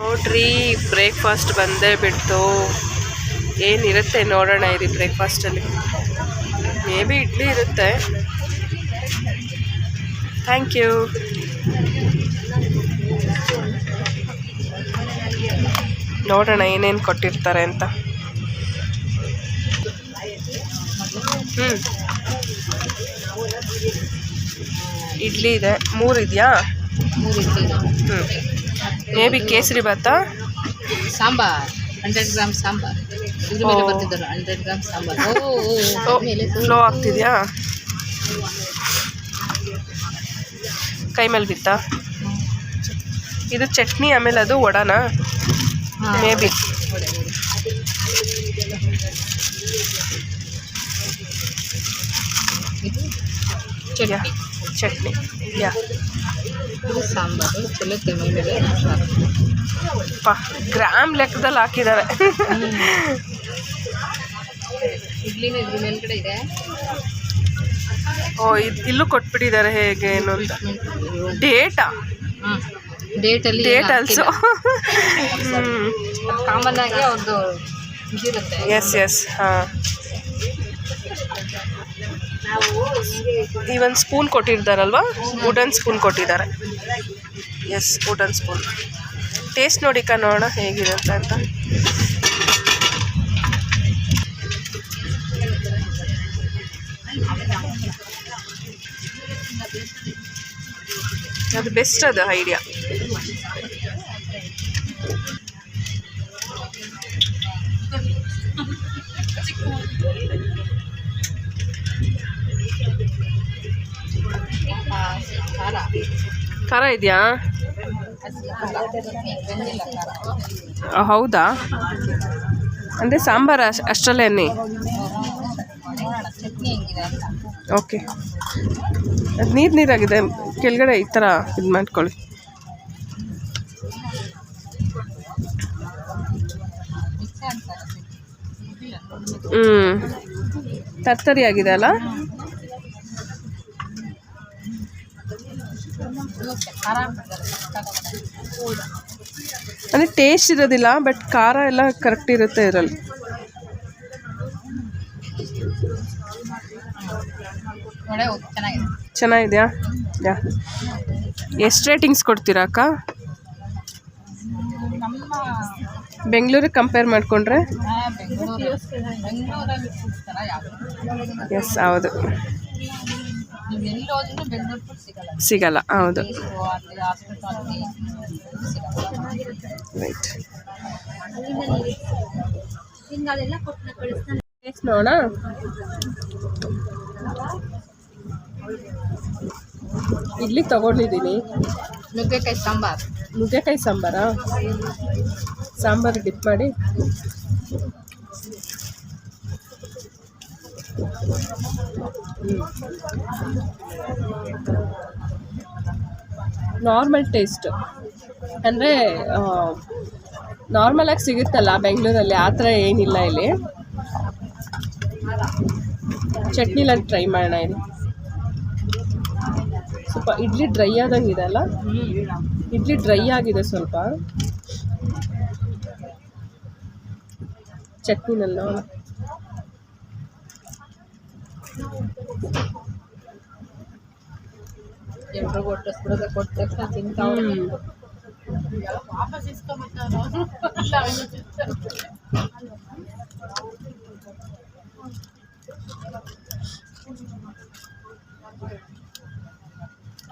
ನೋಡ್ರಿ ಬ್ರೇಕ್ಫಾಸ್ಟ್ ಬಂದೇ ಬಿಡ್ತು. ಏನಿರುತ್ತೆ ನೋಡೋಣ ಇರಿ ಬ್ರೇಕ್ಫಾಸ್ಟಲ್ಲಿ ಮೇ ಬಿ ಇಡ್ಲಿ ಇರುತ್ತೆ. ಥ್ಯಾಂಕ್ ಯು ನೋಡೋಣ ಏನೇನು ಕೊಟ್ಟಿರ್ತಾರೆ ಅಂತ. ಹ್ಞೂ ಇಡ್ಲಿ ಇದೆ. ಮೂರು ಇದೆಯಾ. ಹ್ಞೂ ಮೇ ಬಿ ಕೇಸರಿ ಭಾತಾ. ಸಾಂಬಾರ್. Hundred gram sambar. ಇದ್ರ ಮೇಲೆ. ಬರ್ತಿದ್ದಾರೆ ಹಂಡ್ರೆಡ್ ಗ್ರಾಮ್ ಸಾಂಬಾರ್. ಫ್ಲೋ ಆಗ್ತಿದ್ಯಾ? ಕೈ ಮೇಲೆ ಬಿತ್ತ. ಇದು ಚಟ್ನಿ ಆಮೇಲೆ ಅದು ಒಡನ maybe maybe chutney. Chutney. Yeah. ಇದು ಸಾಂಬಾರು ಚಲೋ ಮೈ ಪ ಗ್ರಾಮ್ ಲೆಕ್ಕದಲ್ಲಿ ಹಾಕಿದ್ದಾರೆ ಇಡ್ಲಿನೂ ಇದ್ರ ಮೇಲ್ಗಡೆ ಇದೆ. ಓ ಇದು ಇಲ್ಲೂ ಕೊಟ್ಬಿಟ್ಟಿದ್ದಾರೆ ಹೇಗೆ ಏನು ಅಂತ. ಡೇಟಾ? ಡೇಟಲ್ಲಿ ಡೇಟ್ ಆಲ್ಸೋ ಕಾಮನ್ ಆಗಿ ಅವ್ರದ್ದು ಎಸ್ ಎಸ್ ಹಾಂ. ಈ ಒಂದು ಸ್ಪೂನ್ ಕೊಟ್ಟಿರ್ತಾರಲ್ವಾ? ವುಡನ್ ಸ್ಪೂನ್ ಕೊಟ್ಟಿದ್ದಾರೆ. ಎಸ್ ವುಡನ್ ಸ್ಪೂನ್ ಟೇಸ್ಟ್ ನೋಡಿಕ ನೋಡೋಣ ಹೇಗಿರುತ್ತೆ ಅಂತ ಅದು ಬೆಸ್ಟ್ ಅದು ಐಡಿಯಾ ಖಾರ ಇದೆಯಾ? ಹೌದಾ? ಅಂದರೆ ಸಾಂಬಾರು ಅಶ್ ಅಷ್ಟರಲ್ಲೇ ಓಕೆ. ಅದು ನೀರು ನೀರಾಗಿದೆ. ಕೆಳಗಡೆ ಈ ಥರ ಇದು ಮಾಡ್ಕೊಳ್ಳಿ. ಹ್ಞೂ ತರ್ತರಿ ಆಗಿದೆ ಅಲ್ಲ? ಅಂದರೆ ಟೇಸ್ಟ್ ಇರೋದಿಲ್ಲ ಬಟ್ ಖಾರ ಎಲ್ಲ ಕರೆಕ್ಟ್ ಇರುತ್ತೆ ಇದರಲ್ಲಿ. ಚೆನ್ನಾಗಿದೆಯಾ? ಯಾ. ಎಷ್ಟು ರೇಟಿಂಗ್ಸ್ ಕೊಡ್ತೀರಾ ಅಕ್ಕ? ಬೆಂಗಳೂರಿಗೆ ಕಂಪೇರ್ ಮಾಡಿಕೊಂಡ್ರೆ? ಎಸ್ ಹೌದು. ಸಿಗಲ್ಲ. ಹೌದು. ರೈಟ್ ಇಡ್ಲಿ ತಗೊಂಡಿದ್ದೀನಿ. ನುಗ್ಗೆಕಾಯಿ ಸಾಂಬಾರ್. ನುಗ್ಗೆಕಾಯಿ ಸಾಂಬಾರಾ? ಸಾಂಬಾರು ಡಿಪ್ ಮಾಡಿ. ನಾರ್ಮಲ್ ಟೇಸ್ಟ್ ಅಂದರೆ ನಾರ್ಮಲಾಗಿ ಸಿಗುತ್ತಲ್ಲ ಬೆಂಗಳೂರಲ್ಲಿ, ಆ ಥರ ಏನಿಲ್ಲ ಇಲ್ಲಿ. ಚಟ್ನಿಲ ಟ್ರೈ ಮಾಡೋಣ ಇಲ್ಲಿ. ಸ್ವಲ್ಪ ಇಡ್ಲಿ ಡ್ರೈ ಆದಂಗೆ ಇದೆ ಅಲ್ಲ? ಇಡ್ಲಿ ಡ್ರೈ ಆಗಿದೆ ಸ್ವಲ್ಪ. ಚಟ್ನಿನಲ್ಲ ಎಲ್ರಿಗೂ ಒಟ್ಟು ಸ್ಪುರದ ಕೊಟ್ಟ ತಕ್ಷಣ ತಿಂತಾವ್ರೆ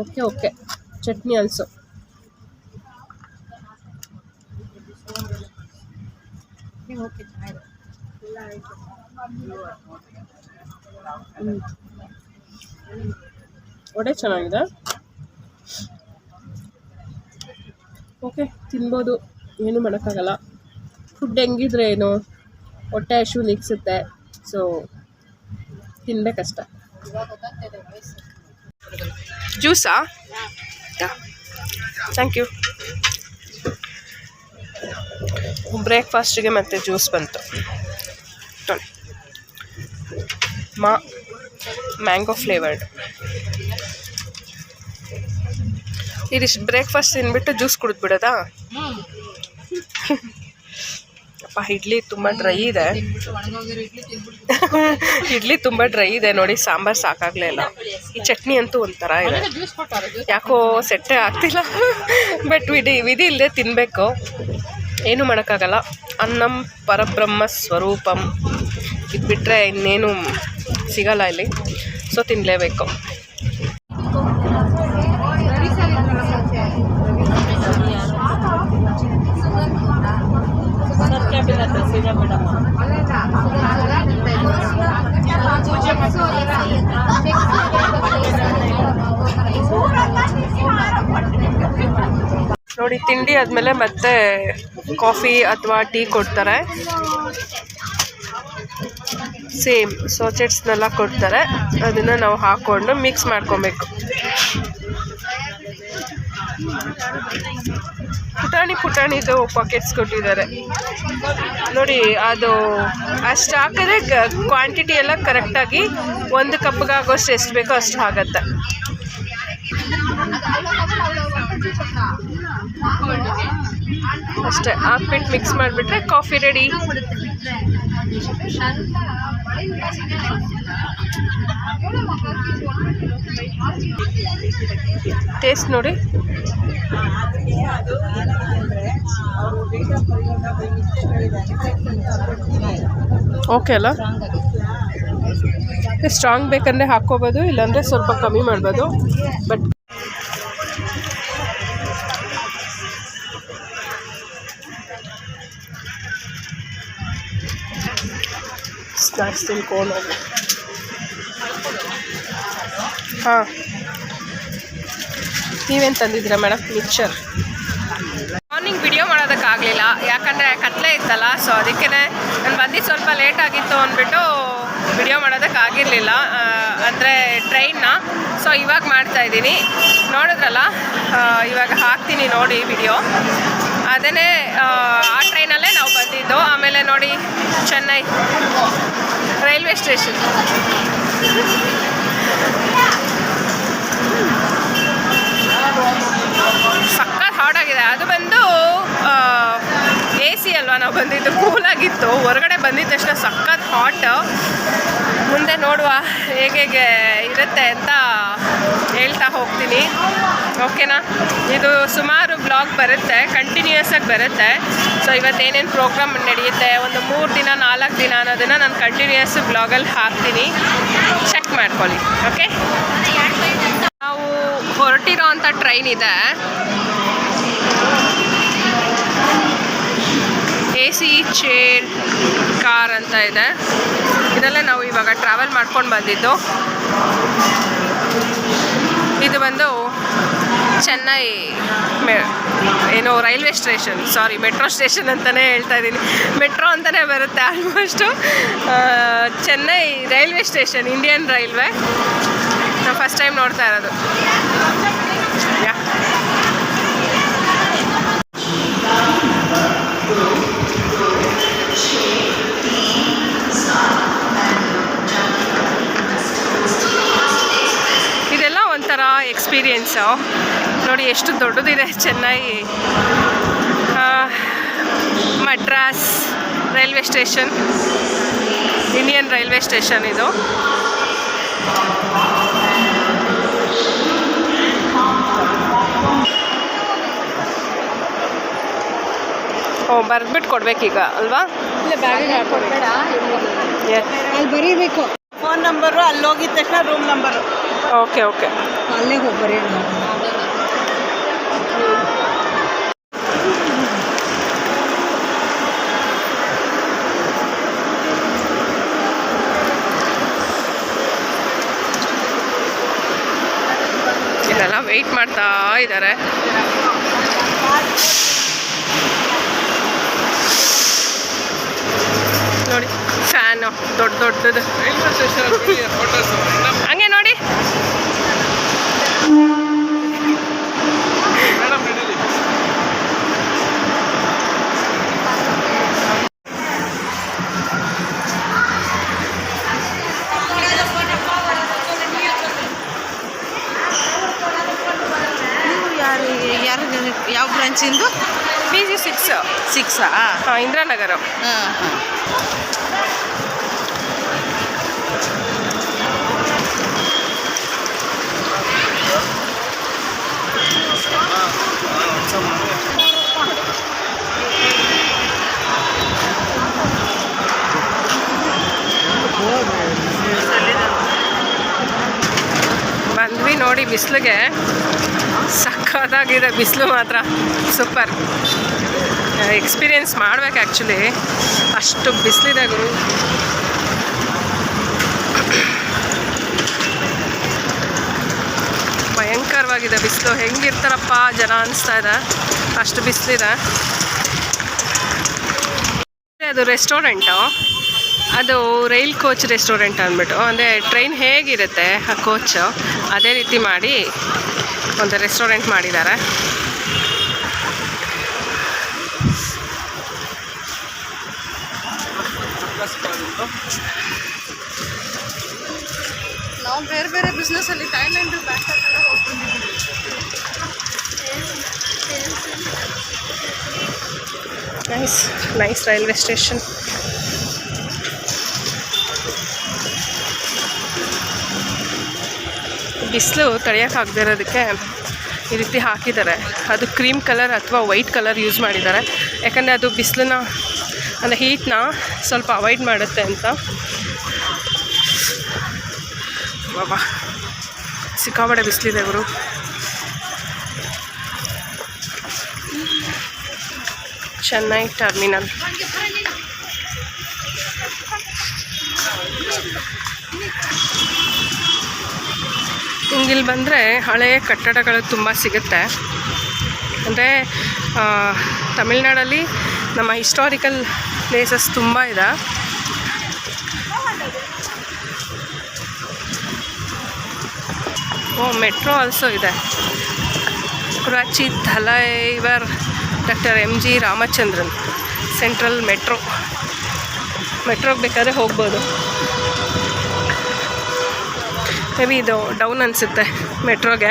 okay okay chutney also okay ಚೆನ್ನಾಗಿದೆ ಹ್ಞೂ ವಡೆ ಚೆನ್ನಾಗಿದೆ. ಓಕೆ ತಿನ್ಬೋದು. ಏನು ಮಾಡೋಕ್ಕಾಗಲ್ಲ. ಫುಡ್ ಹೆಂಗಿದ್ರೆ ಏನು? ಹೊಟ್ಟೆ ಹಶು ನಿಗ್ಸುತ್ತೆ. ಸೊ ತಿನ್ಬೇಕಷ್ಟ. ಜ್ಯೂಸಾ ಥ್ಯಾಂಕ್ ಯು ಬ್ರೇಕ್ಫಾಸ್ಟಿಗೆ ಮತ್ತೆ ಜ್ಯೂಸ್ ಬಂತು. ಮಾ ಮ್ಯಾಂಗೋ ಫ್ಲೇವರ್ಡ್ ಇದಿಷ್ಟು ಬ್ರೇಕ್ಫಾಸ್ಟ್ ತಿನ್ಬಿಟ್ಟು ಜ್ಯೂಸ್ ಕುಡಿದ್ಬಿಡೋದಾ? ಅಪ್ಪ ಇಡ್ಲಿ ತುಂಬ ಡ್ರೈ ಇದೆ. ಇಡ್ಲಿ ತುಂಬ ಡ್ರೈ ಇದೆ ನೋಡಿ ಸಾಂಬಾರು ಸಾಕಾಗಲೇ ಇಲ್ಲ. ಈ ಚಟ್ನಿ ಅಂತೂ ಒಂಥರ ಇದೆ. ಯಾಕೋ ಸೆಟ್ಟೆ ಆಗ್ತಿಲ್ಲ. ಬಟ್ ವಿಧಿ ವಿಧಿ ಇಲ್ಲದೆ ತಿನ್ನಬೇಕು ಏನು ಮಾಡೋಕ್ಕಾಗಲ್ಲ. ಅನ್ನಂ ಪರಬ್ರಹ್ಮ ಸ್ವರೂಪಂ. ಇದು ಬಿಟ್ಟರೆ ಇನ್ನೇನು ಸಿಗಲ್ಲ ಇಲ್ಲಿ. ಸೊ ತಿನ್ನಲೇಬೇಕು ನೋಡಿ, ತಿಂಡಿ ಆದಮೇಲೆ ಮತ್ತೆ ಕಾಫಿ ಅಥವಾ ಟೀ ಕೊಡ್ತಾರೆ. ಸೇಮ್, ಸೋಚೆಟ್ಸ್ನೆಲ್ಲ ಕೊಡ್ತಾರೆ. ಅದನ್ನು ನಾವು ಹಾಕ್ಕೊಂಡು ಮಿಕ್ಸ್ ಮಾಡ್ಕೊಬೇಕು. ಪುಟಾಣಿ ಪುಟಾಣಿದು ಪಾಕೆಟ್ಸ್ ಕೊಟ್ಟಿದ್ದಾರೆ. ನೋಡಿ, ಅದು ಅಷ್ಟು ಹಾಕಿದ್ರೆ ಕ್ವಾಂಟಿಟಿ ಎಲ್ಲ ಕರೆಕ್ಟಾಗಿ ಒಂದು ಕಪ್ಗಾಗೋಷ್ಟು ಎಷ್ಟು ಬೇಕೋ ಅಷ್ಟು ಆಗತ್ತೆ. ಅಷ್ಟೇ, ಹಾಕ್ಬಿಟ್ಟು ಮಿಕ್ಸ್ ಮಾಡಿಬಿಟ್ರೆ ಕಾಫಿ ರೆಡಿ ಟೇಸ್ಟ್ ನೋಡಿ. ಓಕೆ ಅಲ್ಲ? ಸ್ಟ್ರಾಂಗ್ ಬೇಕಂದರೆ ಹಾಕ್ಕೋಬೋದು, ಇಲ್ಲಾಂದರೆ ಸ್ವಲ್ಪ ಕಮ್ಮಿ ಮಾಡ್ಬೋದು. ಬಟ್ ಸ್ನ್ಯಾಕ್ಸ್ ಹೋಗಿ ಹಾಂ. ನೀವೇನು ತಂದಿದ್ದೀರಾ ಮೇಡಮ್ ಮಿಕ್ಚರ್ ಮಾರ್ನಿಂಗ್ ವಿಡಿಯೋ ಮಾಡೋದಕ್ಕಾಗಲಿಲ್ಲ. ಯಾಕಂದರೆ ಕತ್ಲೆ ಇತ್ತಲ್ಲ ಸೊ ಅದಕ್ಕೆ ನಾನು ಬಂದಿದ್ದು ಸ್ವಲ್ಪ ಲೇಟ್ ಆಗಿತ್ತು ಅಂದ್ಬಿಟ್ಟು ವಿಡಿಯೋ ಮಾಡೋದಕ್ಕಾಗಿರಲಿಲ್ಲ. ಅಂದರೆ ಟ್ರೈನ್ನ ಸೊ ಇವಾಗ ಮಾಡ್ತಾ ಇದ್ದೀನಿ. ನೋಡಿದ್ರಲ್ಲ ಇವಾಗ ಹಾಕ್ತೀನಿ ನೋಡಿ ವಿಡಿಯೋ ಅದನ್ನೇ, ಆ ಟ್ರೈನಲ್ಲೇ ನಾವು ಬಂದಿದ್ದು. ಆಮೇಲೆ ನೋಡಿ ಚೆನ್ನೈ ರೈಲ್ವೆ ಸ್ಟೇಷನ್. ಹಾಟ್ ಆಗಿದೆ. ಅದು ಬಂದು ಎ ಸಿ ಅಲ್ವಾ? ನಾವು ಬಂದಿದ್ದು ಕೂಲಾಗಿತ್ತು ಹೊರಗಡೆ ಬಂದಿದ್ದ ತಕ್ಷಣ ಸಖತ್ ಹಾಟ್ ಮುಂದೆ ನೋಡುವ ಹೇಗೆ ಇರುತ್ತೆ ಅಂತ ಹೇಳ್ತಾ ಹೋಗ್ತೀನಿ. ಓಕೆನಾ ಇದು ಸುಮಾರು ಬ್ಲಾಗ್ ಬರುತ್ತೆ ಕಂಟಿನ್ಯೂಯಸ್ ಆಗಿ ಬರುತ್ತೆ. ಸೊ ಇವತ್ತೇನೇನು ಪ್ರೋಗ್ರಾಮ್ ನಡೆಯುತ್ತೆ, ಒಂದು ಮೂರು ದಿನ, ನಾಲ್ಕು ದಿನ ಅನ್ನೋದನ್ನು ನಾನು ಕಂಟಿನ್ಯೂಯಸ್ ಬ್ಲಾಗಲ್ಲಿ ಹಾಕ್ತೀನಿ. ಚೆಕ್ ಮಾಡ್ಕೊಳ್ಳಿ ಓಕೆ ನಾವು ಹೊರಟಿರೋ ಅಂಥ ಟ್ರೈನ್ ಇದೆ. ಎ ಸಿ ಚೇರ್ ಕಾರ್ ಅಂತ ಇದೆ. ಇದರಲ್ಲೇ ನಾವು ಇವಾಗ ಟ್ರಾವೆಲ್ ಮಾಡ್ಕೊಂಡು ಬಂದಿದ್ದು. ಇದು ಬಂದು ಚೆನ್ನೈ ಮೆ, ಏನು railway station sorry metro station ಅಂತಲೇ ಹೇಳ್ತಾ ಇದ್ದೀನಿ. ಮೆಟ್ರೋ ಅಂತಲೇ ಬರುತ್ತೆ almost Chennai railway station Indian railway. ನಾವು ಫಸ್ಟ್ ಟೈಮ್ ನೋಡ್ತಾ ಇರೋದು. ಎಷ್ಟು ದೊಡ್ಡದಿದೆ ಚೆನ್ನೈ. ಆ, Madras railway station. Indian railway station ಇದು. ಓ ಬರ್ದ್ಬಿಟ್ಟು ಕೊಡ್ಬೇಕೀಗ ಅಲ್ವಾ? ಇಲ್ಲ ಬ್ಯಾಗಿಗೆ ಹಾಕೊಡ್ಬೇಡ ಅಲ್ಲಿ ಬರೀಬೇಕು. ಫೋನ್ ನಂಬರು ಅಲ್ಲಿ ಹೋಗಿದ ತಕ್ಷಣ ರೂಮ್ ನಂಬರು ಓಕೆ ಓಕೆ ಅಲ್ಲೇ ಹೋಗಿ ಬರೀ. ಇದೆಲ್ಲ ವೆಯ್ಟ್ ಮಾಡ್ತಾ ಇದ್ದಾರೆ ನೋಡಿ ಫ್ಯಾನು ದೊಡ್ಡ ದೊಡ್ಡದು. ಹಂಗೆ ನೋಡಿ. ಬ್ರಾಂಚಿಂದು ಪಿ ಜಿ ಸಿಕ್ಸ್ ಸಿಕ್ಸ್ ಸಿಕ್ಸಾ ಹಾಂ ಇಂದಿರಾನಗರ. ಹಾಂ ಹಾಂ. ಬಂದ್ವಿ ನೋಡಿ ಬಿಸಿಲಿಗೆ. ಸಕ್ಕತ್ತಾಗಿದೆ ಬಿಸಿಲು ಮಾತ್ರ. ಸೂಪರ್ ಎಕ್ಸ್ಪೀರಿಯೆನ್ಸ್ ಮಾಡ್ಬೇಕು ಆ್ಯಕ್ಚುಲಿ ಅಷ್ಟು ಬಿಸಿಲಿದೆ ಗುರು. ಭಯಂಕರವಾಗಿದೆ ಬಿಸಿಲು. ಹೆಂಗಿರ್ತಾರಪ್ಪ ಜನ ಅನಿಸ್ತಾ ಇದೆ. ಅಷ್ಟು ಬಿಸಿಲಿದೆ. ಅದು ರೆಸ್ಟೋರೆಂಟು ಅದು ರೈಲ್ ಕೋಚ್ ರೆಸ್ಟೋರೆಂಟ್ ಅಂದ್ಬಿಟ್ಟು. ಅಂದರೆ ಟ್ರೈನ್ ಹೇಗಿರುತ್ತೆ ಆ ಕೋಚು ಅದೇ ರೀತಿ ಮಾಡಿ ಒಂದು ರೆಸ್ಟೋರೆಂಟ್ ಮಾಡಿದ್ದಾರೆ. ನಾವು ಬೇರೆ ಬೇರೆ ಬಿಸ್ನೆಸ್ ಅಲ್ಲಿ ಥೈಲ್ಯಾಂಡ್ ಬ್ಯಾಂಕಾಕ್ ಎಲ್ಲ ಹೋಗ್ಕೊಂಡಿದ್ದೀವಿ ನೈಸ್ ನೈಸ್ ರೈಲ್ವೆ ಸ್ಟೇಷನ್ ಬಿಸಿಲು ತಡೆಯೋಕ್ಕಾಗದೇ ಇರೋದಕ್ಕೆ ಈ ರೀತಿ ಹಾಕಿದ್ದಾರೆ. ಅದು ಕ್ರೀಮ್ ಕಲರ್ ಅಥವಾ ವೈಟ್ ಕಲರ್ ಯೂಸ್ ಮಾಡಿದ್ದಾರೆ. ಯಾಕಂದರೆ ಅದು ಬಿಸಿಲನ್ನ, ಅಂದರೆ ಹೀಟ್ನ ಸ್ವಲ್ಪ ಅವಾಯ್ಡ್ ಮಾಡುತ್ತೆ ಅಂತ. ಬಾಬಾ ಸಿಕ್ಕಾಬಡೆ ಬಿಸಿಲಿದೆ ಗುರು. ಚೆನ್ನೈ ಟರ್ಮಿನಲ್. ಹಿಂಗಿಲ್ಲಿ ಬಂದರೆ ಹಳೆಯ ಕಟ್ಟಡಗಳು ತುಂಬ ಸಿಗುತ್ತೆ. ಅಂದರೆ ತಮಿಳ್ನಾಡಲ್ಲಿ ನಮ್ಮ ಹಿಸ್ಟಾರಿಕಲ್ ಪ್ಲೇಸಸ್ ತುಂಬ ಇದೆ. ಓ ಮೆಟ್ರೋ ಆಲ್ಸೋ ಇದೆ. ಕುರಾಚಿ ಥಲೈವರ್ doctor M G Ramachandran central metro ಮೆಟ್ರೋಗೆ ಬೇಕಾದ್ರೆ ಹೋಗ್ಬೋದು. ಬಿ ಇದು ಡೌನ್ ಅನಿಸುತ್ತೆ ಮೆಟ್ರೋಗೆ.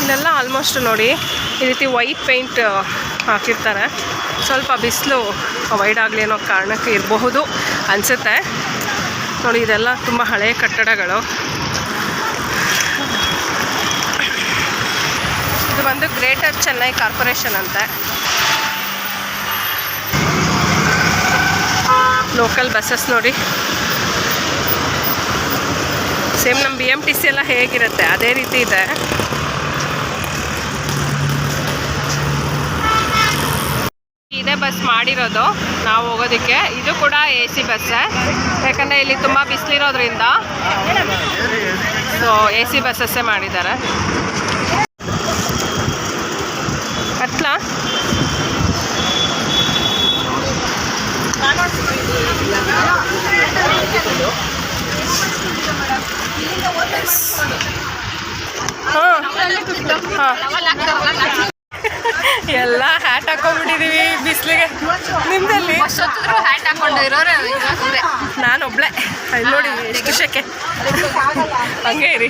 ಇಲ್ಲೆಲ್ಲ ಆಲ್ಮೋಸ್ಟ್ ನೋಡಿ ಈ ರೀತಿ ವೈಟ್ ಪೇಂಟ್ ಹಾಕಿರ್ತಾರೆ. ಸ್ವಲ್ಪ ಬಿಸಿಲು ವೈಡ್ ಆಗಲಿ ಅನ್ನೋ ಕಾರಣಕ್ಕೆ ಇರಬಹುದು ಅನಿಸುತ್ತೆ. ನೋಡಿ, ಇದೆಲ್ಲ ತುಂಬ ಹಳೆಯ ಕಟ್ಟಡಗಳು ಇದು ಬಂದು ಗ್ರೇಟರ್ ಚೆನ್ನೈ ಕಾರ್ಪೊರೇಷನ್ ಅಂತ. ಲೋಕಲ್ ಬಸ್ಸಸ್ ನೋಡಿ. ಸೇಮ್ ನಮ್ಮ ಬಿ ಎಂ ಟಿ ಸಿ ಎಲ್ಲ ಹೇಗಿರುತ್ತೆ? ಅದೇ ರೀತಿ ಇದೆ. ಇದೇ ಬಸ್ ಮಾಡಿರೋದು. ನಾವು ಹೋಗೋದಕ್ಕೆ. ಇದು ಕೂಡ ಎ ಸಿ ಬಸ್ಸೇ ಯಾಕಂದರೆ ಇಲ್ಲಿ ತುಂಬ ಬಿಸಿಲಿರೋದ್ರಿಂದ. ಸೊ ಎ ಸಿ ಬಸ್ಸಸ್ಸೇ ಮಾಡಿದ್ದಾರೆ. ಹಾಂ. ಎಲ್ಲ ಹ್ಯಾಟ್ ಹಾಕೊಂಡ್ಬಿಟ್ಟಿದೀವಿ ಬಿಸಿಲಿಗೆ. ನಿಮ್ದಲ್ಲಿ? ಹ್ಯಾಟ್. ನಾನು ಒಬ್ಳೆ ನೋಡಿ ಎಷ್ಟು ಹಂಗೆ ಇರಿ.